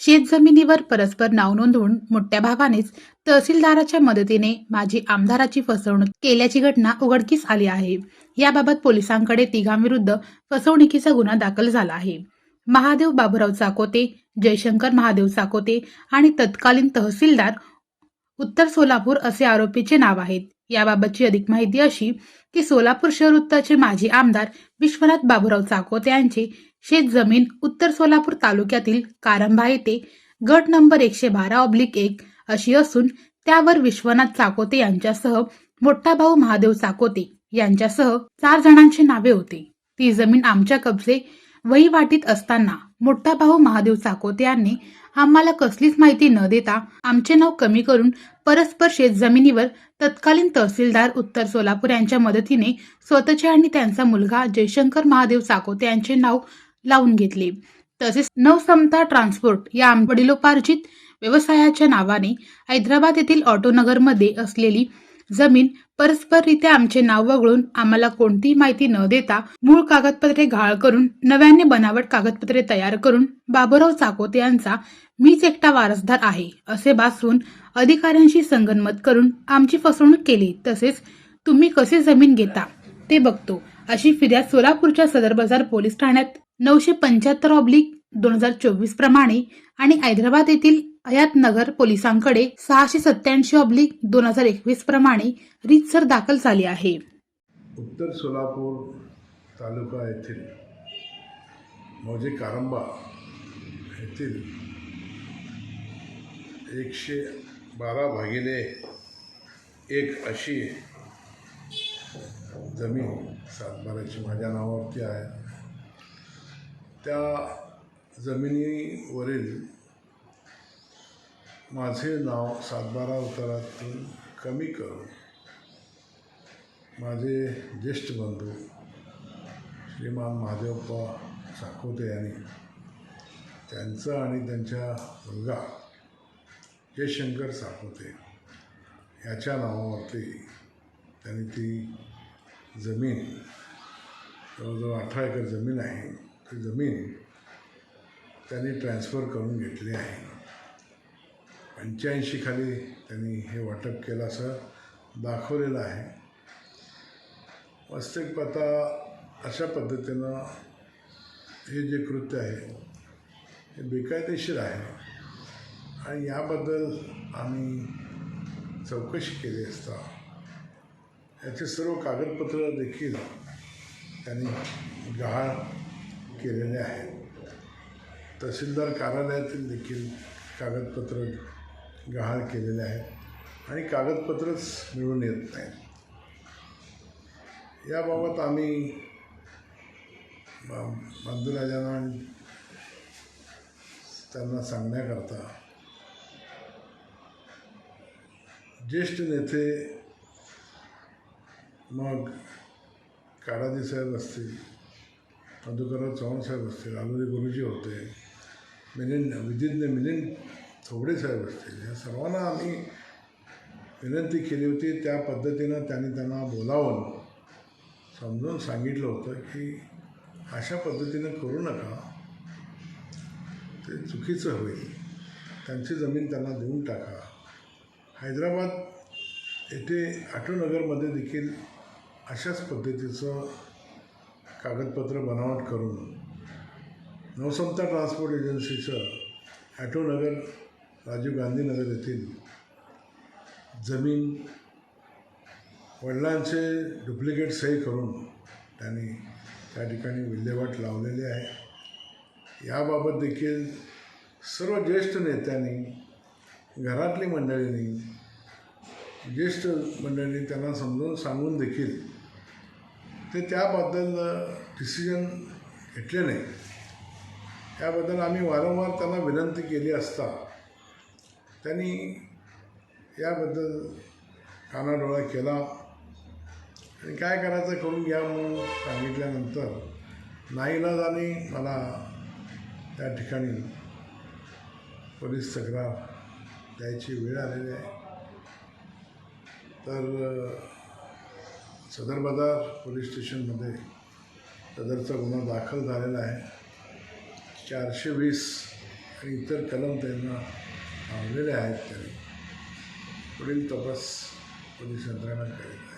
शेत जमिनीवर शेतजमिनीवर परस्पर नाव नोंदवून मोठ्या भावानेच तहसीलदाराच्या मदतीने माजी आमदाराची फसवणूक केल्याची घटना उघडकीस आली आहे. याबाबत पोलिसांकडे तिघांविरुद्ध फसवणुकीचा गुन्हा दाखल झाला आहे. महादेव बाबुराव चाकोते जयशंकर महादेव चाकोते आणि तत्कालीन तहसीलदार उत्तर सोलापूर असे आरोपीचे नाव आहेत. याबाबतची अधिक माहिती अशी की सोलापूर शहर उत्तरचे माजी आमदार विश्वनाथ बाबूराव चाकोते यांचे शेत जमीन उत्तर सोलापूर तालुक्यातील कारंभा येथे गट नंबर एकशे बारा ऑब्लिक एक अशी असून त्यावर विश्वनाथ चाकोते यांच्यासह मोठा भाऊ महादेव चाकोते यांच्यासह चार जणांची नावे होते. ती जमीन आमच्या कब्जे वहीवाटीत असताना मोठा भाऊ महादेव चाकोते यांनी आम्हाला कसलीच माहिती न देता आमचे नाव कमी करून परस्पर शेतजमिनीवर तत्कालीन तहसीलदार उत्तर सोलापूर यांच्या मदतीने स्वतःचे आणि त्यांचा मुलगा जयशंकर महादेव चाकोते यांचे नाव लावून घेतले. तसेच नवसमता ट्रान्सपोर्ट या वडिलोपार्जित व्यवसायाच्या नावाने हैदराबाद येथील ऑटोनगरमध्ये असलेली जमीन परस्पररित्या आमचे नाव वगळून आम्हाला कोणतीही माहिती न देता मूळ कागदपत्रे घाळ करून नव्याने बनावट कागदपत्रे तयार करून बाबुराव चाकोते यांचा मीच एकटा वारसदार आहे असे भासून अधिकाऱ्यांशी संगनमत करून आमची फसवणूक केली तसेच तुम्ही कसे जमीन घेता ते बघतो अशी फिर्याद सोलापूरच्या सदर बाजार पोलीस ठाण्यात नऊशे पंच्याहत्तर ऑब्लिक दोन हजार चोवीस प्रमाणे आणि हैदराबाद येथील हयात नगर पोलिसांकडे सहाशे सत्याऐंशी ऑब्लिक दोन हजार एकवीस प्रमाणे रीतसर दाखल झाली आहे. उत्तर सोलापूर तालुका येथील मौजे कारंबा येथील एकशे बारा भागिले एक अशी जमीन सातबाराची माझ्या नावावरती आहे. त्या जमिनीवरील माझे नाव सातबारा उतारातून कमी करून माझे ज्येष्ठ बंधू श्रीमान महादेवप्पा साकोते यांनी त्यांचं आणि त्यांच्या मुलगा जयशंकर साकोते ह्याच्या नावावरती त्यांनी ती जमीन जवळजवळ अठरा एकर जमीन आहे ती जमीन त्यांनी ट्रान्सफर करून घेतली आहे. पंच्याऐंशी खाली त्यांनी हे वाटप केलं असं दाखवलेलं आहे. वास्तविक पाहता अशा पद्धतीनं हे जे कृत्य आहे हे बेकायदेशीर आहे. आणि याबद्दल आम्ही चौकशी केली असता याचे सर्व कागदपत्र देखील त्यांनी गहाळ केलेले आहेत. तहसीलदार कार्यालयातील देखील कागदपत्र गहाळ केलेले आहेत आणि कागदपत्रच मिळून येत नाहीत. याबाबत आम्ही बंधुराजांना आणि त्यांना सांगण्याकरता ज्येष्ठ नेते मग काडाजी साहेब असतील मधुकरराव चव्हाण साहेब असतील आनंदी गुरुजी होते मिलिंद विधिज्ञ मिलिंद थोबडे साहेब असतील या सर्वांना आम्ही विनंती केली होती त्या पद्धतीनं त्यांनी त्यांना बोलावून समजून सांगितलं होतं की अशा पद्धतीनं करू नका ते चुकीचं होईल त्यांची जमीन त्यांना देऊन टाका. हैदराबाद येथे आटोनगरमध्ये देखील अशाच पद्धतीचं कागदपत्र बनावट करून नवसंता ट्रान्सपोर्ट एजन्सीचं ॲटोनगर राजीव गांधीनगर येथील जमीन वडिलांचे डुप्लिकेट सही करून त्यांनी त्या ठिकाणी विल्हेवाट लावलेली आहे. याबाबत देखील सर्व ज्येष्ठ नेत्यांनी घरातली मंडळींनी ज्येष्ठ मंडळींनी त्यांना समजून सांगून देखील ते त्याबद्दल डिसिजन घेतले नाही. त्याबद्दल आम्ही वारंवार त्यांना विनंती केली असता त्यांनी याबद्दल कानाडोळा केला. आणि काय करायचं करून घ्या म्हणून सांगितल्यानंतर नाईलाजाने मला त्या ठिकाणी पोलीस तक्रार द्यायची वेळ आलेली आहे. तर सदर बाजार पोलीस स्टेशनमध्ये सदरचा गुन्हा दाखल झालेला आहे. चारशे वीस आणि इतर कलम त्यांना लावलेले आहेत त्यांनी पुढील तपास पोलीस यंत्रणा करेल